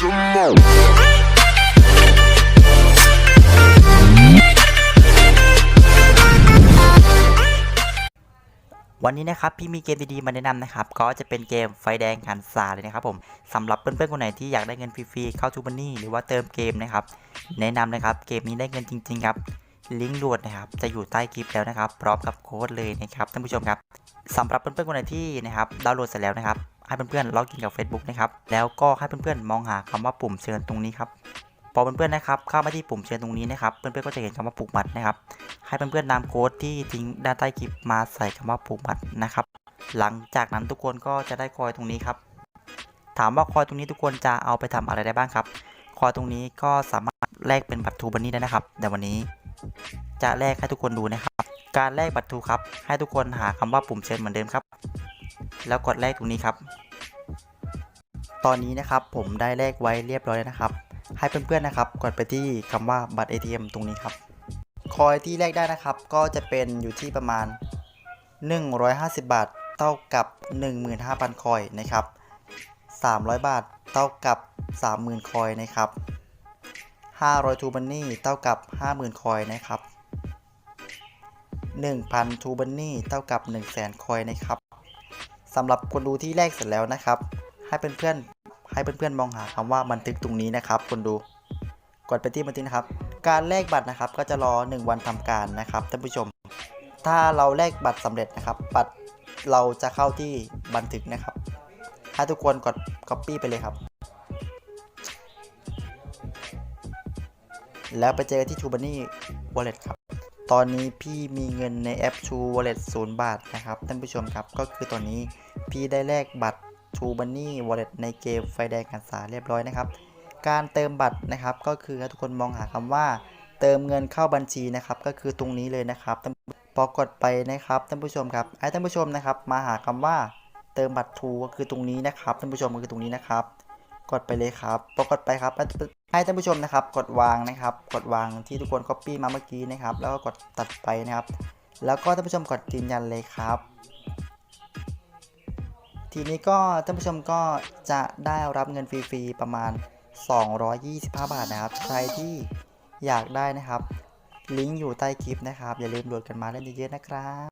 วันนี้นะครับพี่มีเกมดีๆมาแนะนำนะครับ ก็จะเป็นเกมไฟแดงหันซาเลยนะครับผมสำหรับเพื่อนๆคนไหนที่อยากได้เงินฟรีๆเข้าทูบันนี่หรือว่าเติมเกมนะครับ แนะนำนะครับเกมนี้ได้เงินจริง ๆ ครับลิงก์โหลดนะครับจะอยู่ใต้คลิปแล้วนะครับ พร้อมกับโค้ดเลยนะครับท่านผู้ชมครับสำหรับเพื่อนๆคนไหนที่นะครับดาวน์โหลดเสร็จแล้วนะครับ ให้เพื่อนๆล็อกอินกับ Facebook นะครับแล้วก็ให้เพื่อนๆมองหาคำว่าปุ่มเชิญตรงนี้ครับพอเพื่อนๆนะครับเข้ามาที่ปุ่มเชิญตรงนี้นะครับเพื่อนๆก็จะเห็นคำว่าผูกมัดนะครับ ให้เพื่อนๆนำโค้ดที่ทิ้งด้านใต้คลิปมาใส่คำว่าผูกมัดนะครับ หลังจากนั้นทุกคนก็จะได้คอยตรงนี้ครับ ถามว่าคอยตรงนี้ทุกคนจะเอาไปทำอะไรได้บ้างครับ คอยตรงนี้ก็สามารถแลกเป็นบัตรทูบันนี่ได้นะครับแต่วันนี้จะแลกให้ทุกคนดูนะครับ การแลกบัตรทูครับ ให้ทุกคนหาคำว่าปุ่มเชิญเหมือนเดิมครับ แล้วกดแลกตรงนี้ครับ ตอนนี้นะครับผมได้แลกไว้เรียบร้อยแล้วนะครับ ให้เพื่อนๆนะครับ กดไปที่คำว่าบัตร ATM ตรงนี้ครับคอยที่แลกได้นะครับ ก็จะเป็นอยู่ที่ประมาณ 150 บาทเท่ากับ 15,000 คอยนะครับ 300 บาทเท่ากับ 30,000 คอยนะครับ 500ทูบันนี่เท่ากับ 50,000 คอยนะครับ 1,000ทูบันนี่เท่ากับ 100,000คอยนะครับ สำหรับคนดูที่แลกเสร็จแล้วนะครับ ให้เพื่อนๆให้เพื่อนๆมองหาคำว่าบันทึกตรงนี้นะครับคนดูกดไปที่บันทึกนะครับ การแลกบัตรนะครับก็จะรอ 1 วันทำการนะครับท่านผู้ชม ถ้าเราแลกบัตรสำเร็จนะครับ บัตรเราจะเข้าที่บันทึกนะครับให้ทุกคนกด Copy ไปเลยครับ แล้วไปเจอที่ True Money Wallet ครับ ตอนนี้พี่มีเงินในแอป True Wallet 0 บาทนะครับท่านผู้ชมครับก็คือตอนนี้พี่ได้แลกบัตร True Money Wallet ในเกมไฟแดงกันสาเรียบร้อยนะครับ การเติมบัตรนะครับก็คือให้ทุกคนมองหาคำว่า เติมเงินเข้าบัญชีนะครับก็คือตรงนี้เลยนะครับท่านพอกดไปนะครับท่านผู้ชมครับให้ท่านผู้ชมนะครับมาหาคำว่าเติมบัตรทูก็คือตรงนี้นะครับท่านผู้ชมก็คือตรงนี้นะครับ กดไปเลยครับพอกดไปครับ ให้ท่านผู้ชมนะครับ กดวางนะครับ กดวางที่ทุกคน copy มาเมื่อกี้นะครับ แล้วก็กดตัดไปนะครับ แล้วก็ท่านผู้ชมกดยืนยันเลยครับ ทีนี้ก็ท่านผู้ชมก็จะได้รับเงินฟรีๆประมาณ 225 บาทนะครับ ใครที่อยากได้นะครับ ลิงก์อยู่ใต้คลิปนะครับ อย่าลืมโหลดกันมาเล่นเยอะๆนะครับ